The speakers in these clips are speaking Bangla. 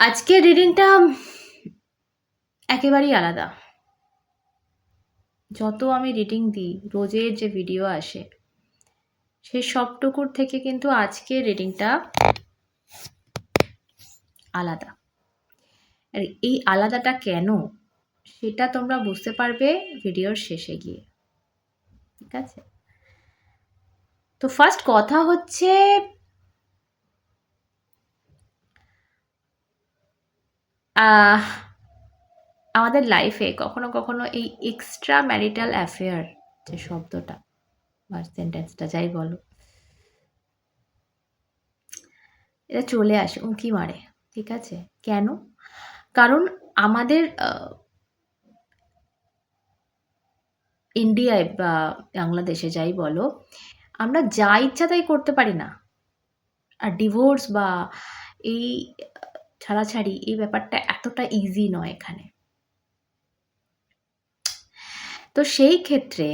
আজকের রিডিংটা একেবারেই আলাদা। যত আমি রিডিং দিই, রোজের যে ভিডিও আসে সেই সবটুকুর থেকে কিন্তু আজকের রিডিংটা আলাদা। আর এই আলাদাটা কেন, সেটা তোমরা বুঝতে পারবে ভিডিওর শেষে গিয়ে। ঠিক আছে? তো ফার্স্ট কথা হচ্ছে আহ, আমাদের লাইফে কখনো কখনো এই এক্সট্রা ম্যারিটাল অ্যাফেয়ার যে শব্দটা বা সেন্টেন্সটা যাই বলো। এটা চলে আসে উঁকি মারে ঠিক আছে? কেন? কারণ আমাদের ইন্ডিয়ায় বা বাংলাদেশে যাই বলো আমরা যা ইচ্ছা তাই করতে পারি না। আর ডিভোর্স বা এই ছাড়াছাড়ি এই ব্যাপারটা এতটা ইজি নয় এখানে। তো সেই ক্ষেত্রে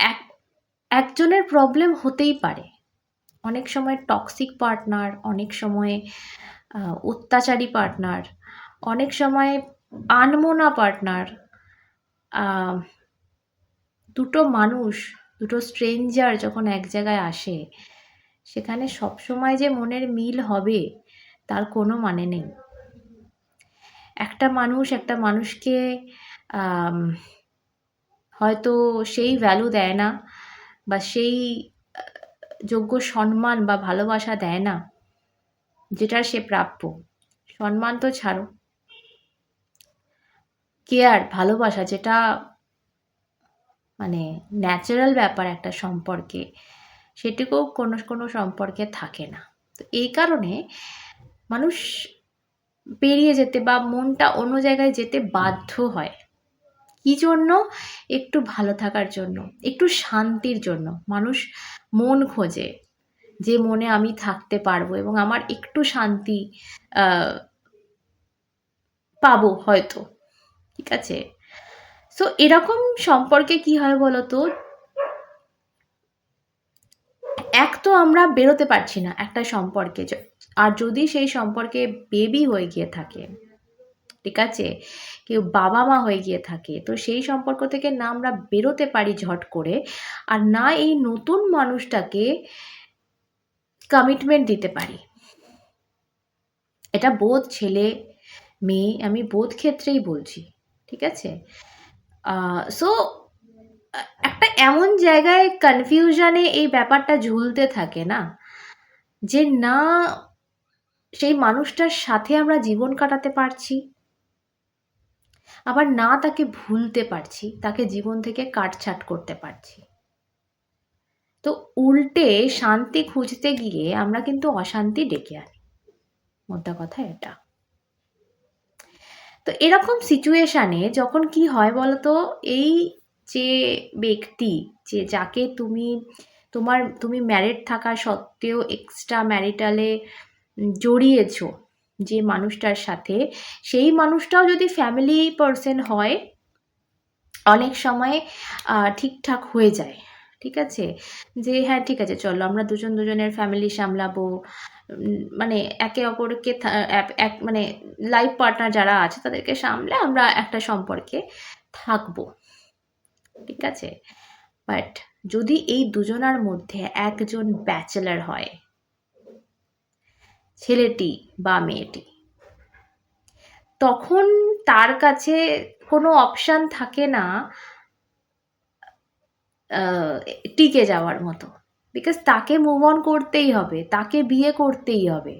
এক, একজনের প্রবলেম হতেই পারে। অনেক সময় টক্সিক পার্টনার অনেক সময় অত্যাচারী পার্টনার অনেক সময় আনমোনা পার্টনার দুটো মানুষ, দুটো স্ট্রেঞ্জার যখন এক জায়গায় আসে, সেখানে সবসময় যে মনের মিল হবে তার কোনো মানে নেই। একটা মানুষ একটা মানুষকে হয়তো সেই ভ্যালু দেয় না বা সেই যোগ্য সম্মান বা ভালোবাসা দেয় না যেটা সে প্রাপ্য। সম্মান তো ছাড়ো। কেয়ার ভালোবাসা যেটা মানে ন্যাচারাল ব্যাপার একটা সম্পর্কে, সেটুকুও কোনো কোনো সম্পর্কে থাকে না। তো এই কারণে মানুষ বেরিয়ে যেতে বা মনটা অন্য জায়গায় যেতে বাধ্য হয়। কি জন্য? একটু ভালো থাকার জন্য, একটু শান্তির জন্য। মানুষ মন খোঁজে যে মনে আমি থাকতে পারব এবং আমার একটু শান্তি পাবো হয়তো, ঠিক আছে? সো এরকম সম্পর্কে কি হয় বলো তো এক তো আমরা বেরোতে পারছি না একটা সম্পর্কে। আর যদি সেই সম্পর্কে বেবি হয়ে গিয়ে থাকে, ঠিক আছে? কেউ বাবা মা হয়ে গিয়ে থাকে, তো সেই সম্পর্ক থেকে না আমরা বেরোতে পারি ঝট করে, আর না এই নতুন মানুষটাকে কমিটমেন্ট দিতে পারি। এটা বোধ ছেলে, মেয়ে, আমি বোধ ক্ষেত্রেই বলছি, ঠিক আছে? সো একটা এমন জায়গায় কনফিউশনে এই ব্যাপারটা ঝুলতে থাকে না, যে না সেই মানুষটার সাথে আমরা জীবন কাটাতে পারছি। আবার না তাকে ভুলতে পারছি, তাকে জীবন থেকে কাটছাট করতে পারছি। তো উল্টে শান্তি খুঁজতে গিয়ে আমরা কিন্তু অশান্তি ডেকে আনি। মোদ্দা কথা এটা। তো এরকম সিচুয়েশানে যখন কি হয় বলতো? এই যে ব্যক্তি, যে যাকে তুমি, তোমার, তুমি ম্যারিড থাকা সত্ত্বেও এক্সট্রা ম্যারিটালে জড়িয়েছো যে মানুষটার সাথে, সেই মানুষটাও যদি ফ্যামিলি পার্সন হয়, অনেক সময় ঠিকঠাক হয়ে যায়। ঠিক আছে? যে হ্যাঁ ঠিক আছে, চলো আমরা দুজন দুজনের ফ্যামিলি সামলাবো। মানে একে অপরকে এক মানে লাইফ পার্টনার যারা আছে তাদেরকে সামলে আমরা একটা সম্পর্কে থাকব। ঠিক আছে? বাট যদি এই দুজনার মধ্যে একজন ব্যাচেলার হয় ছেলেটি বা মেয়েটি। তখন তার কাছে কোনো অপশান থাকে না টিকে যাওয়ার মতো। বিকজ তাকে মুভ অন করতেই হবে, তাকে বিয়ে করতেই হবে।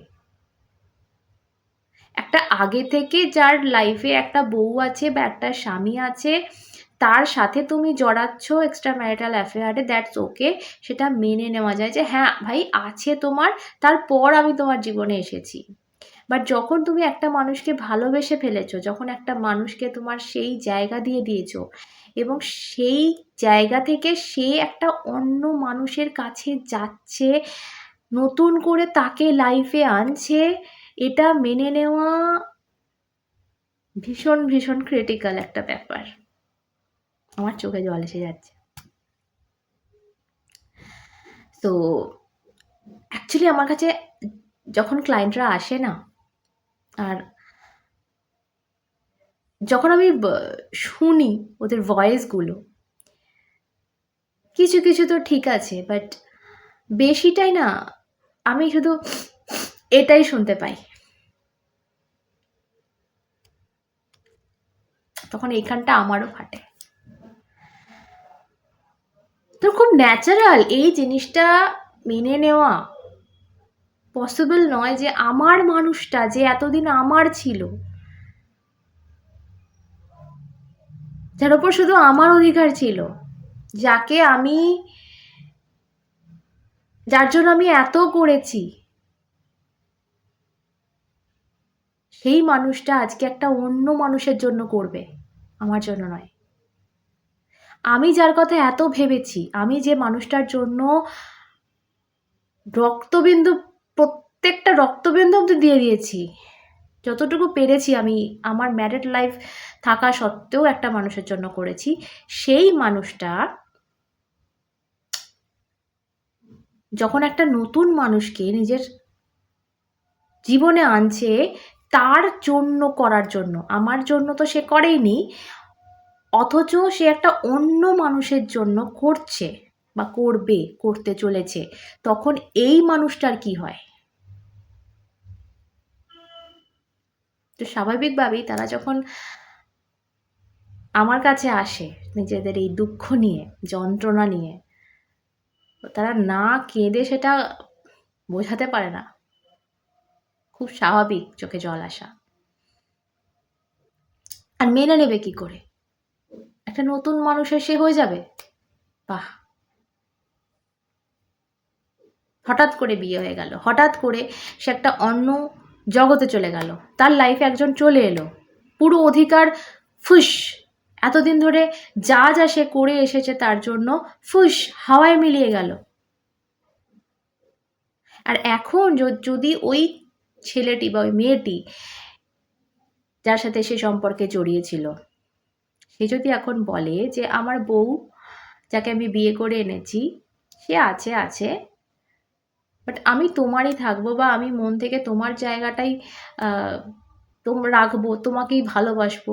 একটা আগে থেকে যার লাইফে একটা বউ আছে বা একটা স্বামী আছে তার সাথে তুমি জড়াচ্ছ এক্সট্রা ম্যারিটাল অ্যাফেয়ারে দ্যাটস ওকে সেটা মেনে নেওয়া যায় যে হ্যাঁ ভাই আছে তোমার, তারপর আমি তোমার জীবনে এসেছি। বাট যখন তুমি একটা মানুষকে ভালোবেসে ফেলেছো, যখন একটা মানুষকে তোমার সেই জায়গা দিয়ে দিয়েছ, এবং সেই জায়গা থেকে সে একটা অন্য মানুষের কাছে যাচ্ছে, নতুন করে তাকে লাইফে আনছে, এটা মেনে নেওয়া ভীষণ ভীষণ ক্রিটিক্যাল একটা ব্যাপার। আমার চোখে জল এসে যাচ্ছে। তো অ্যাকচুয়ালি আমার কাছে যখন ক্লায়েন্টরা আসে না, আর যখন আমি শুনি ওদের ভয়েসগুলো কিছু কিছু তো ঠিক আছে বাট বেশিটাই না, আমি শুধু এটাই শুনতে পাই। তখন এইখানটা আমারও ফাটে। তো খুব ন্যাচারাল এই জিনিসটা মেনে নেওয়া পসিবল নয় যে আমার মানুষটা যে এতদিন আমার ছিল। যার ওপর শুধু আমার অধিকার ছিল, যাকে আমি, যার জন্য আমি এত করেছি। সেই মানুষটা আজকে একটা অন্য মানুষের জন্য করবে, আমার জন্য নয়। আমি যার কথা এত ভেবেছি, আমি যে মানুষটার জন্য রক্তবিন্দু, প্রত্যেকটা রক্তবিন্দু অব্দি দিয়ে দিয়েছি, যতটুকু পেরেছি আমি আমার ম্যারিড লাইফ থাকা সত্ত্বেও একটা মানুষের জন্য করেছি, সেই মানুষটা যখন একটা নতুন মানুষকে নিজের জীবনে আনছে, তার জন্য করার জন্য, আমার জন্য তো সে করেইনি অথচ সে একটা অন্য মানুষের জন্য করছে বা করবে, করতে চলেছে। তখন এই মানুষটার কি হয়? তো স্বাভাবিকভাবেই তারা যখন আমার কাছে আসে নিজেদের এই দুঃখ নিয়ে, যন্ত্রণা নিয়ে, তারা না কেঁদে সেটা বোঝাতে পারে না। খুব স্বাভাবিক চোখে জল আসা। আর মেনে নেবে কি করে? একটা নতুন মানুষের সে হয়ে যাবে। বাহ। হঠাৎ করে বিয়ে হয়ে গেল। হঠাৎ করে সে একটা অন্য জগতে চলে গেল। তার লাইফে একজন চলে এলো। পুরো অধিকার ফুস। এতদিন ধরে যা যা সে করে এসেছে তার জন্য ফুস, হাওয়ায় মিলিয়ে গেল। আর এখন যদি ওই ছেলেটি বা ওই মেয়েটি যার সাথে সে সম্পর্কে জড়িয়েছিল সে যদি এখন বলে যে আমার বউ যাকে আমি বিয়ে করে এনেছি, সে আছে আছে বাট আমি তোমারই থাকব বা আমি মন থেকে তোমার জায়গাটাই তোম, রাখব, তোমাকেই ভালোবাসবো,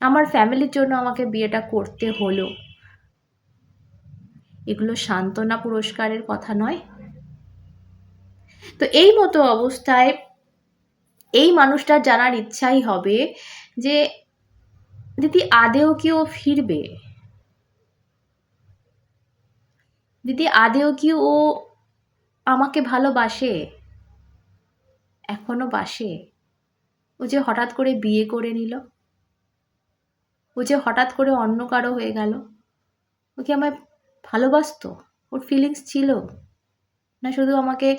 আমার ফ্যামিলির জন্য আমাকে বিয়েটা করতে হলো। এগুলো সান্ত্বনা পুরস্কারের কথা নয়। তো এই মতো অবস্থায় এই মানুষটার জানার ইচ্ছাই হবে যে দিদি, আদেও কি ও ফিরবে? দিদি, আদেও কি ও আমাকে ভালোবাসে? এখনও বাসে? ও যে হঠাৎ করে বিয়ে করে নিল। ও যে হঠাৎ করে অন্য কারও হয়ে গেল। ও কি আমায় ভালোবাসত? ওর ফিলিংস ছিল? না শুধু আমাকে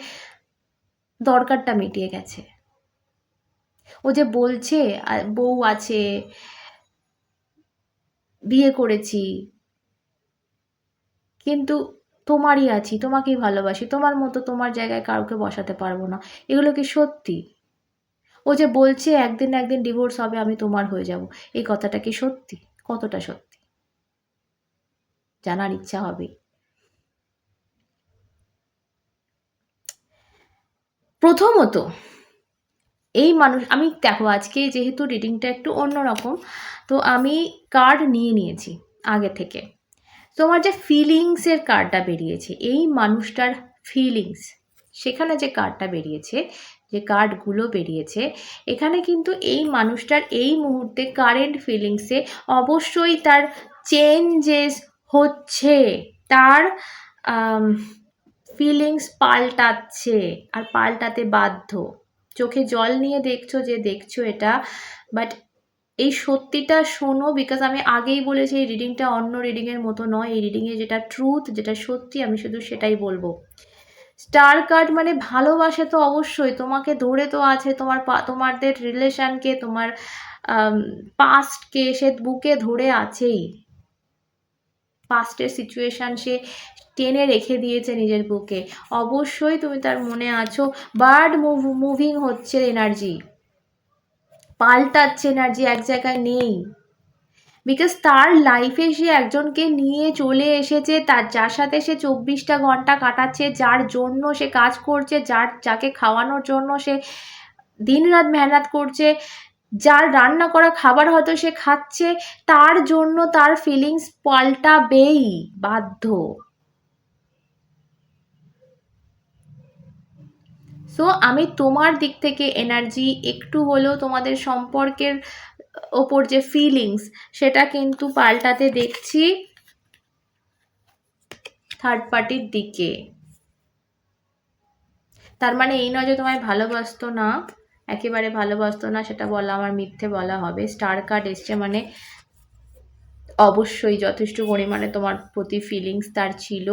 দরকারটা মিটিয়ে গেছে? ও যে বলছে বউ আছে বিয়ে করেছি। কিন্তু তোমারই আছি, তোমাকেই ভালোবাসি, তোমার মতো তোমার জায়গায় কাউকে বসাতে পারব না। এগুলো কি সত্যি? ও যে বলছে, একদিন একদিন ডিভোর্স হবে, আমি তোমার হয়ে যাব। এই কথাটা কি সত্যি? কতটা সত্যি? জানার ইচ্ছা হবে। প্রথমত এই মানুষ, আমি দেখো আজকে যেহেতু রিডিংটা একটু অন্যরকম, তো আমি কার্ড নিয়ে নিয়েছি আগে থেকে। তোমার যে ফিলিংসের কার্ডটা বেরিয়েছে, এই মানুষটার ফিলিংস সেখানে যে কার্ডটা বেরিয়েছে, যে কার্ডগুলো বেরিয়েছে, এখানে কিন্তু এই মানুষটার এই মুহূর্তে কারেন্ট ফিলিংসে অবশ্যই তার চেঞ্জেস হচ্ছে, তার ফিলিংস পাল্টাচ্ছে, আর পাল্টাতে বাধ্য। চোখে জল নিয়ে দেখছ যে দেখছ এটা বাট এই সত্যিটা শোনো বিকজ আমি আগেই বলেছি এই রিডিংটা অন্য রিডিংয়ের মতো নয়। এই রিডিংয়ে যেটা ট্রুথ যেটা সত্যি, আমি শুধু সেটাই বলব। স্টার কার্ড মানে ভালোবাসে তো অবশ্যই। তোমাকে ধরে তো আছে তোমার তোমাদের রিলেশানকে তোমার পাস্টকে সে বুকে ধরে আছেই। পাস্টের সিচুয়েশান সে টেনে রেখে দিয়েছে নিজের বুকে। অবশ্যই তুমি তার মনে আছো। বার্ড মুভ, মুভিং হচ্ছে এনার্জি। পাল্টাচ্ছে এনার্জি, এক জায়গায় নেই। বিকজ তার লাইফে সে একজনকে নিয়ে চলে এসেছে, তার যার সাথে সে চব্বিশটা ঘণ্টা কাটাচ্ছে, যার জন্য সে কাজ করছে, যার, যাকে খাওয়ানোর জন্য সে দিন রাত মেহনত করছে, যার রান্না করা খাবার হয়তো সে খাচ্ছে, তার জন্য তার ফিলিংস পাল্টাবেই। বাধ্য। সো আমি তোমার দিক থেকে এনার্জি একটু হলেও তোমাদের সম্পর্কের ওপর যে ফিলিংস সেটা কিন্তু পাল্টাতে দেখছি থার্ড পার্টির দিকে। তার মানে এই নয় যে তোমায় ভালোবাসতো না, একেবারে ভালোবাসতো না, সেটা বলা আমার মিথ্যে বলা হবে। স্টার কার্ড এসছে মানে অবশ্যই যথেষ্ট পরিমাণে তোমার প্রতি ফিলিংস তার ছিল।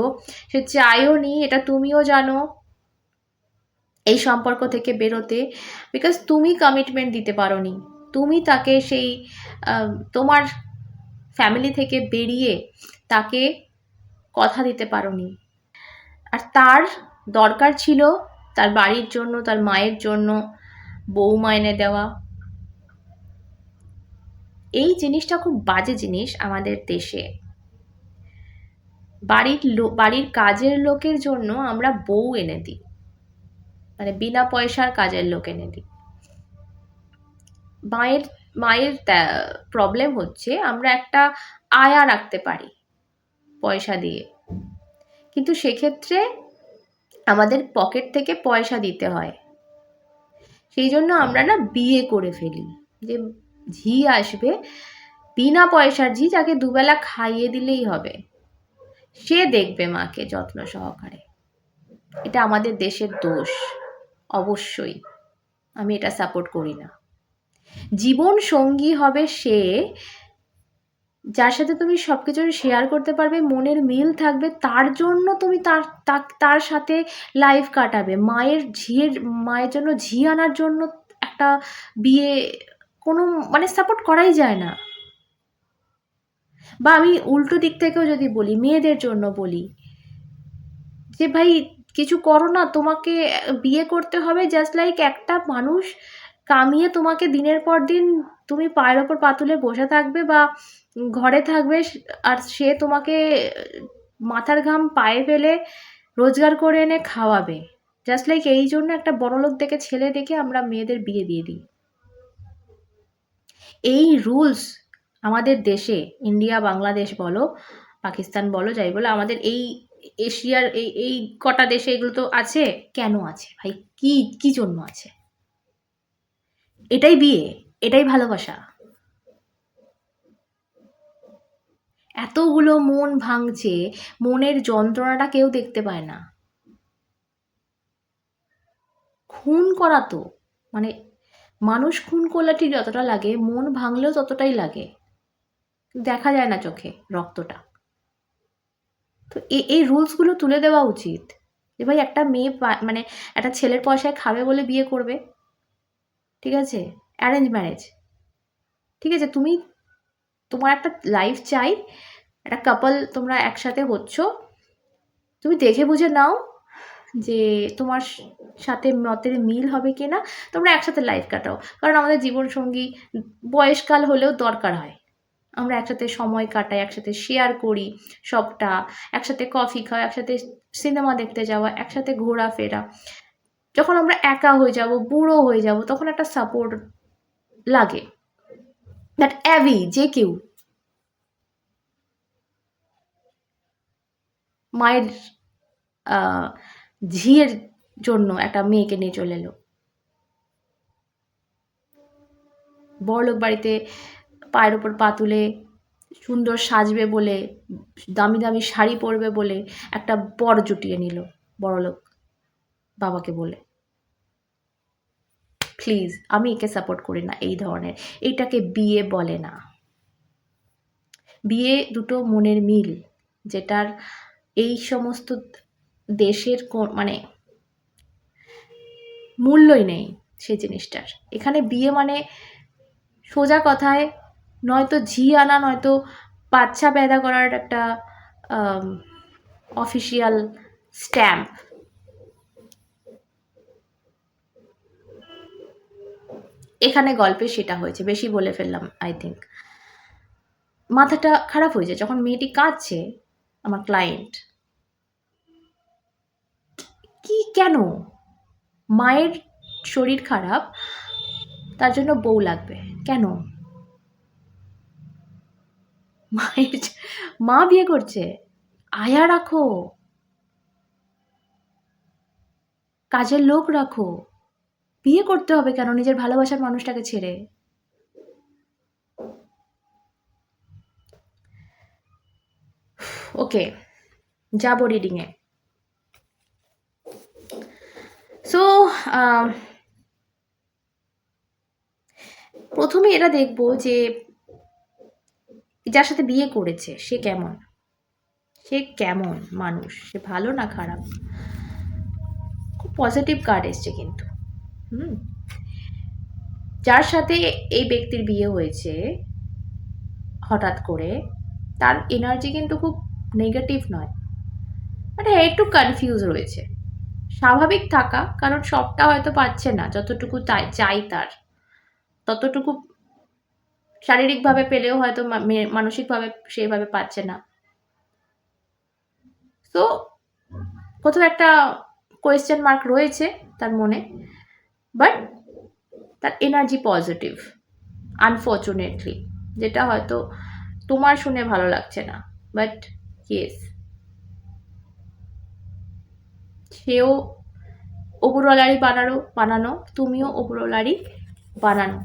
সে চাইও নি, এটা তুমিও জানো। এই সম্পর্ক থেকে বেরোতে বিকজ তুমি কমিটমেন্ট দিতে পারো নি তুমি তাকে সেই তোমার ফ্যামিলি থেকে বেরিয়ে তাকে কথা দিতে পারো নি আর তার দরকার ছিল তার বাড়ির জন্য, তার মায়ের জন্য বউ মাইনে দেওয়া। এই জিনিসটা খুব বাজে জিনিস আমাদের দেশে। বাড়ির বাড়ির কাজের লোকের জন্য আমরা বউ এনে দিই। মানে বিনা পয়সার কাজের লোক এনে দিই। মায়ের মায়ের প্রবলেম হচ্ছে আমরা একটা আয়া রাখতে পারি পয়সা দিয়ে। কিন্তু সেক্ষেত্রে আমাদের পকেট থেকে পয়সা দিতে হয়। সেই জন্য আমরা না বিয়ে করে ফেলি। যে ঝি আসবে, বিনা পয়সার ঝি যাকে দুবেলা খাইয়ে দিলেই হবে। সে দেখবে মাকে যত্ন সহকারে। এটা আমাদের দেশের দোষ। অবশ্যই। আমি এটা সাপোর্ট করি না। জীবন সঙ্গী হবে সে, যার সাথে তুমি সব কিছু শেয়ার করতে পারবে, মনের মিল থাকবে, তার জন্য তুমি তার তার সাথে লাইফ কাটাবে। মায়ের ঝিয়ের, মায়ের জন্য ঝি আনার জন্য একটা বিয়ে কোনো মানে সাপোর্ট করাই যায় না। বা আমি উল্টো দিক থেকেও যদি বলি, মেয়েদের জন্য বলি, যে ভাই কিছু করো না, তোমাকে বিয়ে করতে হবে। জাস্ট লাইক একটা মানুষ কামিয়ে তোমাকে দিনের পর দিন তুমি পায়ের ওপর পাতুলে বসে থাকবে বা ঘরে থাকবে আর সে তোমাকে মাথার ঘাম পায়ে ফেলে রোজগার করে এনে খাওয়াবে। জাস্ট লাইক এই জন্য একটা বড়লোক দেখে ছেলে দেখে আমরা মেয়েদের বিয়ে দিয়ে দিই। এই রুলস আমাদের দেশে, ইন্ডিয়া, বাংলাদেশ বলো, পাকিস্তান বলো, যাই বলো, আমাদের এই এশিয়ার এই এই কটা দেশে এগুলো তো আছে? কেন আছে ভাই? কি কি জন্য আছে? এটাই বিয়ে, এটাই ভালোবাসা। এতগুলো মন ভাঙছে, মনের যন্ত্রণাটা কেউ দেখতে পায় না। খুন করা তো মানে মানুষ খুন করলে ঠিক যতটা লাগে, মন ভাঙলেও ততটাই লাগে। দেখা যায় না চোখে রক্তটা। তো এই রুলসগুলো তুলে দেওয়া উচিত। যে ভাই, একটা মেয়ে মানে একটা ছেলের পয়সায় খাবে বলে বিয়ে করবে, ঠিক আছে? অ্যারেঞ্জ ম্যারেজ ঠিক আছে? তুমি, তোমার একটা লাইফ চাই, একটা কাপল তোমরা একসাথে হচ্ছ, তুমি দেখে বুঝে নাও যে তোমার সাথে মতের মিল হবে কি না তোমরা একসাথে লাইফ কাটাও। কারণ আমাদের জীবনসঙ্গী বয়সকাল হলেও দরকার হয়। আমরা একসাথে সময় কাটাই, একসাথে শেয়ার করি সবটা, একসাথে কফি খাওয়া, একসাথে সিনেমা দেখতে যাওয়া, একসাথে ঘোরাফেরা। যখন আমরা একা হয়ে যাব, বুড়ো হয়ে যাব, তখন একটা সাপোর্ট লাগে। দ্যাট অ্যাভি যে কেউ। মায়ের ঝিয়ের জন্য একটা মেয়েকে নিয়ে চলে এলো। বড়লোক বাড়িতে পায়ের ওপর পা তুলে সুন্দর সাজবে বলে, দামি দামি শাড়ি পরবে বলে একটা বর জুটিয়ে নিল বড়লোক বাবাকে বলে। প্লিজ, আমি একে সাপোর্ট করি না এই ধরনের। এইটাকে বিয়ে বলে না। বিয়ে দুটো মনের মিল, যেটার এই সমস্ত দেশের মানে মূল্যই নেই সেই জিনিসটার। এখানে বিয়ে মানে সোজা কথায় নয়তো ঝি আনা, নয়তো বাচ্চা পেদা করার একটা অফিসিয়াল স্ট্যাম্প এখানে গল্পে সেটা হয়েছে, বেশি বলে ফেললাম আই থিঙ্ক মাথাটা খারাপ হয়ে যায়, যখন মেয়েটি কাঁদছে, আমার ক্লায়েন্ট কি কেন? মায়ের শরীর খারাপ, তার জন্য বউ লাগবে, কেন? মায়ের মা বিয়ে করছে। আয়া রাখো। কাজের লোক রাখো। বিয়ে করতে হবে কেন? নিজের ভালোবাসার মানুষটাকে ছেড়ে। ওকে, যাব রিডিংয়ে সো প্রথমে এটা দেখব যে যার সাথে বিয়ে করেছে, সে কেমন? সে কেমন মানুষ? সে ভালো না খারাপ? খুব পজিটিভ কার্ড এসছে কিন্তু। হুম? যার সাথে এই ব্যক্তির বিয়ে হয়েছে, হঠাৎ করে, তার এনার্জি কিন্তু খুব নেগেটিভ নয়। মানে একটু কনফিউজ রয়েছে। স্বাভাবিক থাকা, কারণ সবটা হয়তো পাচ্ছে না, যতটুকু চাই তার। ততটুকু শারীরিকভাবে পেলেও হয়তো মানসিকভাবে সেইভাবে পাচ্ছে না। তো কোথাও একটা কোয়েশ্চেন মার্ক রয়েছে তার মনে বাট তার এনার্জি পজিটিভ আনফর্চুনেটলি যেটা হয়তো তোমার শুনে ভালো লাগছে না বাট ইয়েস সেও ওপরওয়ালারই বানানো বানানো, তুমিও ওপরওয়ালারই বানানো।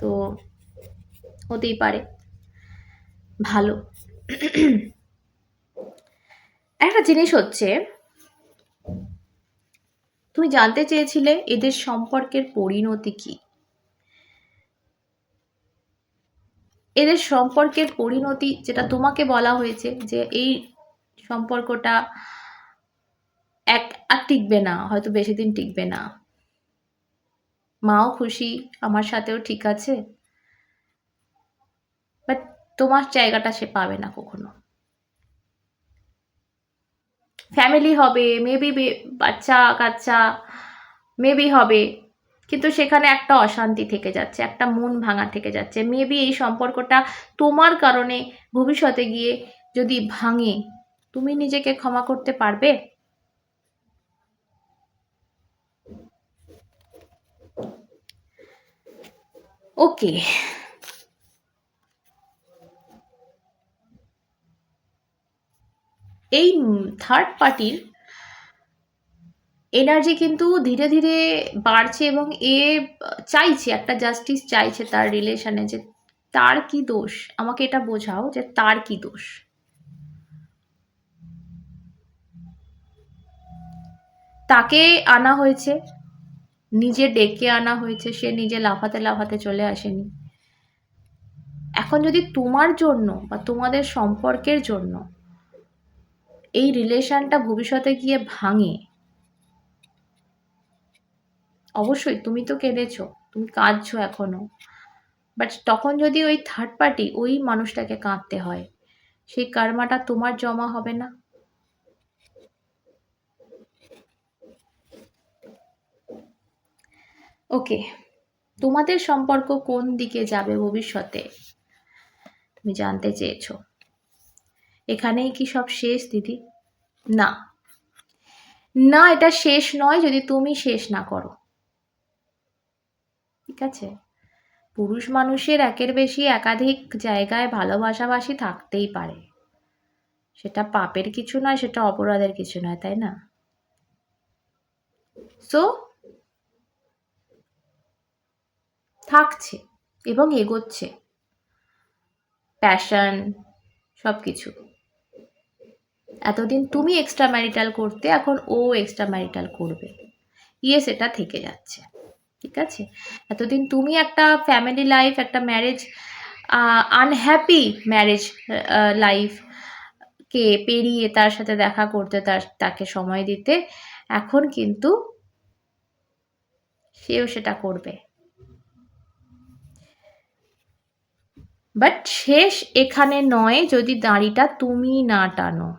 তো হতেই পারে। ভালো। একটা জিনিস হচ্ছে, তুমি জানতে চেয়েছিলে এদের সম্পর্কের পরিণতি কি? এদের সম্পর্কের পরিণতি যেটা তোমাকে বলা হয়েছে যে এই সম্পর্কটা এক, আর টিকবে না, হয়তো বেশি দিন টিকবে না। মাও খুশি, আমার সাথেও ঠিক আছে। তোমার জায়গাটা সে পাবে না কখনো। ফ্যামিলি হবে মেবি বাচ্চা, কাচ্চা মেবি হবে। কিন্তু সেখানে একটা অশান্তি থেকে যাচ্ছে, একটা মন ভাঙা থেকে যাচ্ছে। মেবি এই সম্পর্কটা তোমার কারণে ভবিষ্যতে গিয়ে যদি ভাঙে, তুমি নিজেকে ক্ষমা করতে পারবে? ওকে এই থার্ড পার্টির এনার্জি কিন্তু ধীরে ধীরে বাড়ছে এবং এ চাইছে, একটা জাস্টিস চাইছে তার রিলেশনে যে তার কি দোষ? আমাকে এটা বোঝাও যে তার কি দোষ? তাকে আনা হয়েছে, নিজে ডেকে আনা হয়েছে, সে নিজে লাফাতে লাফাতে চলে আসেনি। এখন যদি তোমার জন্য বা তোমাদের সম্পর্কের জন্য এই রিলেশনটা ভবিষ্যতে গিয়ে ভাঙে। অবশ্যই, তুমি তো কেঁদেছো, তুমি কাঁদছো এখনও। বাট তখন যদি ওই থার্ড পার্টি ওই মানুষটাকে কাঁদতে হয়, সেই কার্মাটা তোমার জমা হবে না। ওকে তোমাদের সম্পর্ক কোন দিকে যাবে ভবিষ্যতে? তুমি জানতে চেয়েছো। এখানেই কি সব শেষ, দিদি? না। না, এটা শেষ নয়, যদি তুমি শেষ না করো। ঠিক আছে? পুরুষ মানুষের একের বেশি একাধিক জায়গায় ভালোবাসাবাসি থাকতেই পারে। সেটা পাপের কিছু নয়, সেটা অপরাধের কিছু নয়, তাই না? সো থাকছে এবং এগোচ্ছে। প্যাশন সব কিছু এতদিন তুমি এক্সট্রা ম্যারিটাল করতে, এখন ও এক্সট্রা ম্যারিটাল করবে। ইয়ে সেটা থেকে যাচ্ছে, ঠিক আছে? এতদিন তুমি একটা ফ্যামিলি লাইফ একটা ম্যারেজ আনহ্যাপি ম্যারেজ লাইফ কে পেরিয়ে তার সাথে দেখা করতে, তার, তাকে সময় দিতে, এখন কিন্তু সেও সেটা করবে। বাট শেষ এখানে নয়, যদি দাড়িটা তুমি না টানো।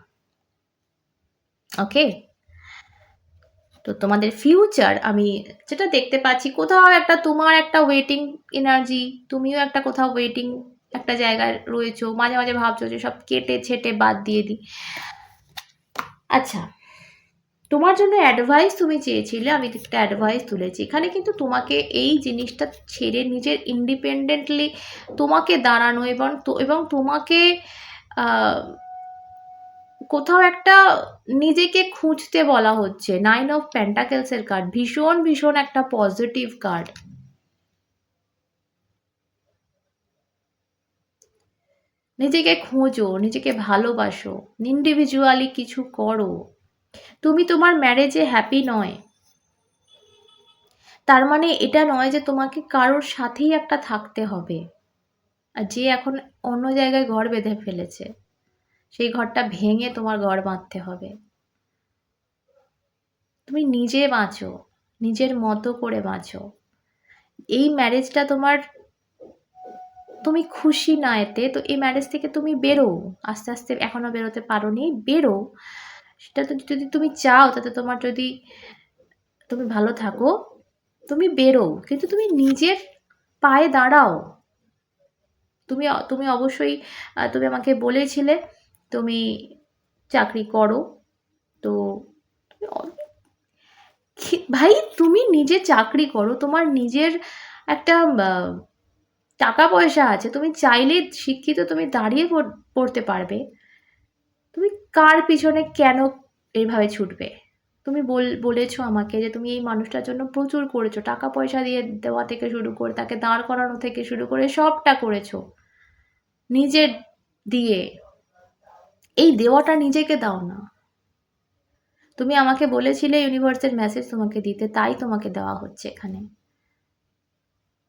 ওকে তো তোমাদের ফিউচার আমি যেটা দেখতে পাচ্ছি, কোথাও একটা তোমার একটা ওয়েটিং এনার্জি তুমিও একটা কোথাও ওয়েটিং একটা জায়গায় রয়েছো, মাঝে মাঝে ভাবছ যে সব কেটে ছেটে বাদ দিয়ে দিই। আচ্ছা তোমার জন্য অ্যাডভাইস তুমি চেয়েছিলে, আমি একটা অ্যাডভাইস তুলেছি। এখানে কিন্তু তোমাকে এই জিনিসটা ছেড়ে নিজের ইন্ডিপেন্ডেন্টলি তোমাকে দাঁড়ানো এবং এবং তোমাকে কোথাও একটা নিজেকে খুঁজতে বলা হচ্ছে। নাইন অফ প্যান্টাকেলসের কার্ড ভীষণ ভীষণ একটা পজিটিভ কার্ড নিজেকে খোঁজো, নিজেকে ভালোবাসো ইন্ডিভিজুয়ালি কিছু করো। তুমি তোমার ম্যারেজে হ্যাপি নয়। তার মানে এটা নয় যে তোমাকে কারোর সাথেই একটা থাকতে হবে। আর যে এখন অন্য জায়গায় ঘর বেঁধে ফেলেছে। সেই ঘরটা ভেঙে তোমার ঘর বাঁধতে হবে। তুমি নিজে বাঁচো, নিজের মতো করে বাঁচো। এই ম্যারেজটা তোমার, তুমি খুশি না এতে, তো এই ম্যারেজ থেকে তুমি বেরো। আস্তে আস্তে এখনও বেরোতে পারো নি বেরো। সেটা তো যদি তুমি চাও, তাতে তোমার যদি তুমি ভালো থাকো, তুমি বেরো। কিন্তু তুমি নিজের পায়ে দাঁড়াও। তুমি তুমি অবশ্যই তুমি আমাকে বলেছিলে তুমি চাকরি করো, তো ভাই তুমি নিজে চাকরি করো, তোমার নিজের একটা টাকা পয়সা আছে, তুমি চাইলে শিক্ষিত তুমি দাঁড়িয়ে পড়তে পারবে। তুমি কার পিছনে কেন এইভাবে ছুটবে? তুমি বল, বলেছ আমাকে যে তুমি এই মানুষটার জন্য প্রচুর করেছ, টাকা পয়সা দিয়ে দেওয়া থেকে শুরু করে, তাকে দাঁড় করানো থেকে শুরু করে সবটা করেছ। নিজের দিয়ে এই দেওয়াটা নিজেকে দাও না। তুমি আমাকে বলেছিলে ইউনিভার্সের মেসেজ তোমাকে দিতে, তাই তোমাকে দেওয়া হচ্ছে এখানে।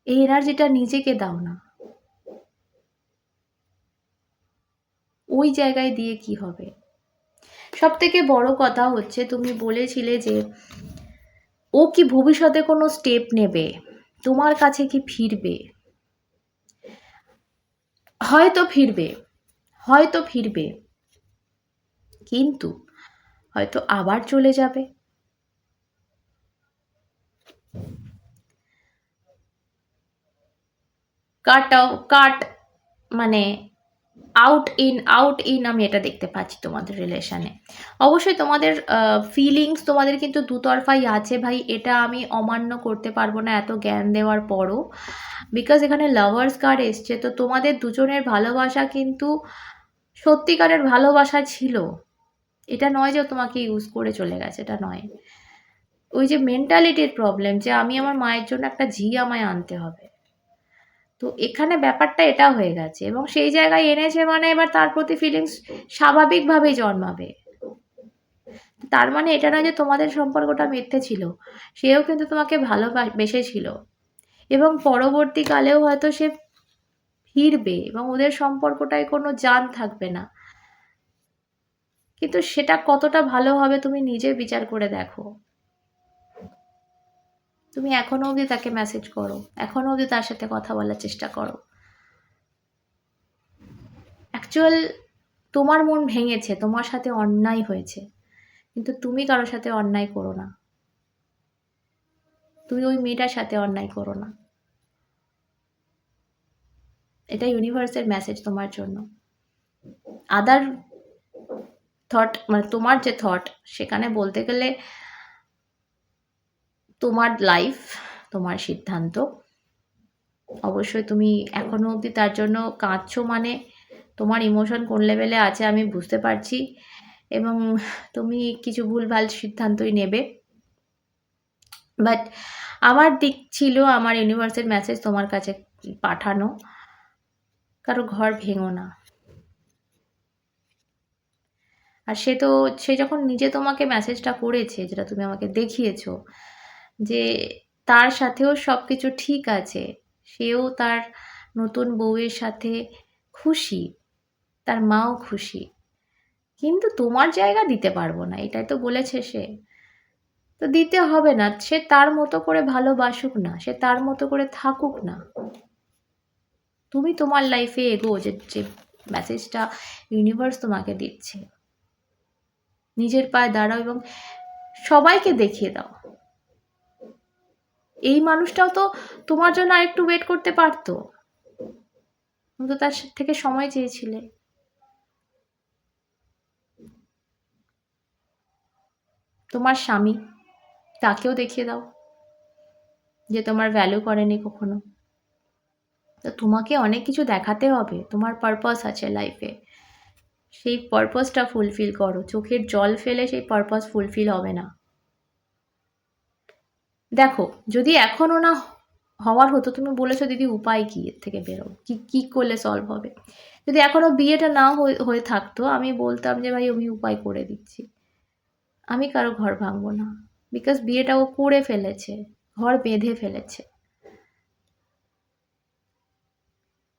এই এনার্জিটা নিজেকে দাও না। ওই জায়গায় দিয়ে কি হবে? সব থেকে বড় কথা হচ্ছে, তুমি বলেছিলে যে ও কি ভবিষ্যতে কোনো স্টেপ নেবে, তোমার কাছে কি ফিরবে? হয়তো ফিরবে হয়তো ফিরবে। কিন্তু হয়তো আবার চলে যাবে। কাট কাট মানে আউট ইন আউট ইন আমি এটা দেখতে পাচ্ছি তোমাদের রিলেশনে অবশ্যই তোমাদের ফিলিংস তোমাদের কিন্তু দুতরফাই আছে ভাই, এটা আমি অমান্য করতে পারব না এত জ্ঞান দেওয়ার পরও। বিকজ এখানে লাভার্স কার্ড এসছে, তো তোমাদের দুজনের ভালোবাসা কিন্তু সত্যিকারের ভালোবাসা ছিল। এটা নয় যে তোমাকে ইউজ করে চলে গেছে, এটা নয়। ওই যে মেন্টালিটির প্রবলেম যে আমি আমার মায়ের জন্য একটা ঝি আমায় আনতে হবে। তো এখানে ব্যাপারটা এটা হয়ে গেছে এবং সেই জায়গায় এনেছে মানে এবার তার প্রতি ফিলিংস স্বাভাবিকভাবেই জন্মাবে। তার মানে এটা নয় যে তোমাদের সম্পর্কটা মিথ্যে ছিল, সেও কিন্তু তোমাকে ভালোবেসেছিল এবং পরবর্তীকালেও হয়তো সে ফিরবে এবং ওদের সম্পর্কটায় কোনো জান থাকবে না। কিন্তু সেটা কতটা ভালো হবে তুমি নিজে বিচার করে দেখো। তুমি এখনও অবধি তাকে মেসেজ করো, এখনও অবধি তার সাথে কথা বলার চেষ্টা করো। অ্যাকচুয়াল তোমার মন ভেঙেছে, তোমার সাথে অন্যায় হয়েছে, কিন্তু তুমি কারোর সাথে অন্যায় করো না। তুমি ওই মেয়েটার সাথে অন্যায় করো না। এটা ইউনিভার্সের মেসেজ তোমার জন্য। আদার থট মানে তোমার যে থট সেখানে বলতে গেলে তোমার লাইফ তোমার সিদ্ধান্ত, অবশ্যই তুমি এখনও অবধি তার জন্য কাঁদছো মানে তোমার ইমোশন কোন লেভেলে আছে আমি বুঝতে পারছি এবং তুমি কিছু ভুলভাল সিদ্ধান্তই নেবে। বাট আমার দিক ছিল, আমার ইউনিভার্সের মেসেজ তোমার কাছে পাঠানো। কারও ঘর ভেঙো না। আর সে তো, সে যখন নিজে তোমাকে মেসেজটা করেছে, যেটা তুমি আমাকে দেখিয়েছো, যে তার সাথেও সব কিছু ঠিক আছে, সেও তার নতুন বউয়ের সাথে খুশি, তার মাও খুশি, কিন্তু তোমার জায়গা দিতে পারব না, এটাই তো বলেছে সে। তো দিতে হবে না, সে তার মতো করে ভালোবাসুক না, সে তার মতো করে থাকুক না। তুমি তোমার লাইফে এগো যে মেসেজটা ইউনিভার্স তোমাকে দিচ্ছে। নিজের পায়ে দাঁড়াও এবং সবাইকে দেখিয়ে দাও। এই মানুষটাও তো তোমার জন্য আরেকটু ওয়েট করতে পারতো। তুমি তো তার থেকে সময় চেয়েছিলে। তোমার স্বামী তাকেও দেখিয়ে দাও যে তোমার ভ্যালু করেনি কখনো। তো তোমাকে অনেক কিছু দেখাতে হবে। তোমার পারপাস আছে লাইফে সেই পারপাসটা ফুলফিল করো। চোখের জল ফেলে সেই পারপাস ফুলফিল হবে না। দেখো, যদি এখনও না হওয়ার হতো, তুমি বলেছ, দিদি, উপায় কী এর থেকে বেরো কি, কী করলে সলভ হবে? যদি এখনও বিয়েটা না হয়ে থাকতো, আমি বলতাম যে, ভাই, আমি উপায় করে দিচ্ছি। আমি কারও ঘর ভাঙবো না। বিকজ বিয়েটা ও করে ফেলেছে, ঘর বেঁধে ফেলেছে।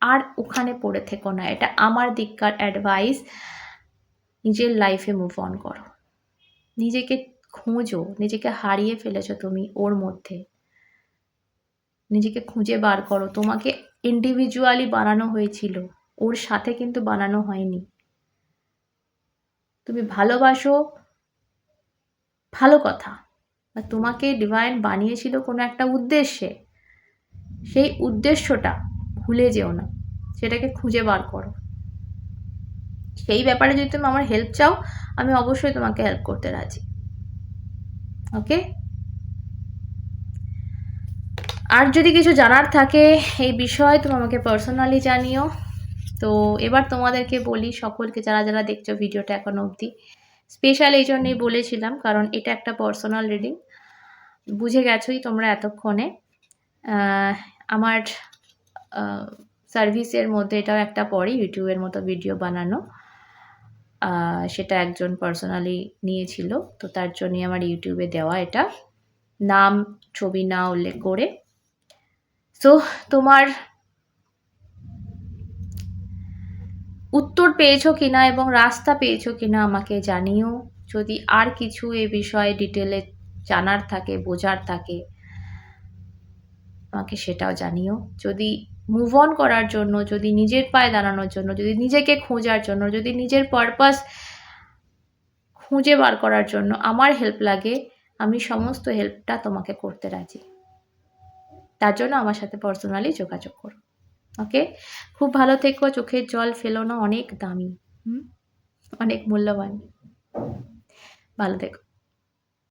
আর ওখানে পড়ে থেকো না, এটা আমার দিককার অ্যাডভাইস নিজের লাইফে মুভ অন করো। নিজেকে খোঁজো, নিজেকে হারিয়ে ফেলেছো তুমি ওর মধ্যে। নিজেকে খুঁজে বার করো। তোমাকে ইন্ডিভিজুয়ালি বানানো হয়েছিল, ওর সাথে কিন্তু বানানো হয়নি। তুমি ভালোবাসো, ভালো কথা। তোমাকে ডিভাইন বানিয়েছিল কোনো একটা উদ্দেশ্যে। সেই উদ্দেশ্যটা ভুলে যেও না। সেটাকে খুঁজে বার করো। সেই ব্যাপারে যদি তুমি আমার হেল্প চাও, আমি অবশ্যই তোমাকে হেল্প করতে রাজি। ওকে আর যদি কিছু জানার থাকে, এই বিষয়ে তুমি আমাকে পার্সোনালি জানিও। তো এবার তোমাদেরকে বলি, সকলকে যারা যারা দেখছ ভিডিওটা এখন অবধি স্পেশাল এই জন্যই বলেছিলাম, কারণ এটা একটা পার্সোনাল রিডিং বুঝে গেছোই তোমরা এতক্ষণে। আমার সার্ভিসের মধ্যে এটাও একটা পরে ইউটিউবের মতো ভিডিও বানানো। সেটা একজন পার্সোনালি নিয়েছিল, তো তার জন্যই আমার ইউটিউবে দেওয়া এটা। নাম, ছবি না উল্লেখ করে। সো, তোমার উত্তর পেয়েছ কিনা এবং রাস্তা পেয়েছ কিনা আমাকে জানিও। যদি আর কিছু এ বিষয়ে ডিটেলে জানার থাকে, বোঝার থাকে, আমাকে সেটাও জানিও। যদি মুভ অন করার জন্য, যদি নিজের পায়ে দাঁড়ানোর জন্য, যদি নিজেকে খোঁজার জন্য, যদি নিজের পারপাস খুঁজে বার করার জন্য আমার হেল্প লাগে, আমি সমস্ত হেল্পটা তোমাকে করতে রাজি। তার জন্য আমার সাথে পার্সোনালি যোগাযোগ করো। ওকে খুব ভালো থেকো, চোখের জল ফেলো না, অনেক দামি। অনেক মূল্যবান। ভালো থেকো।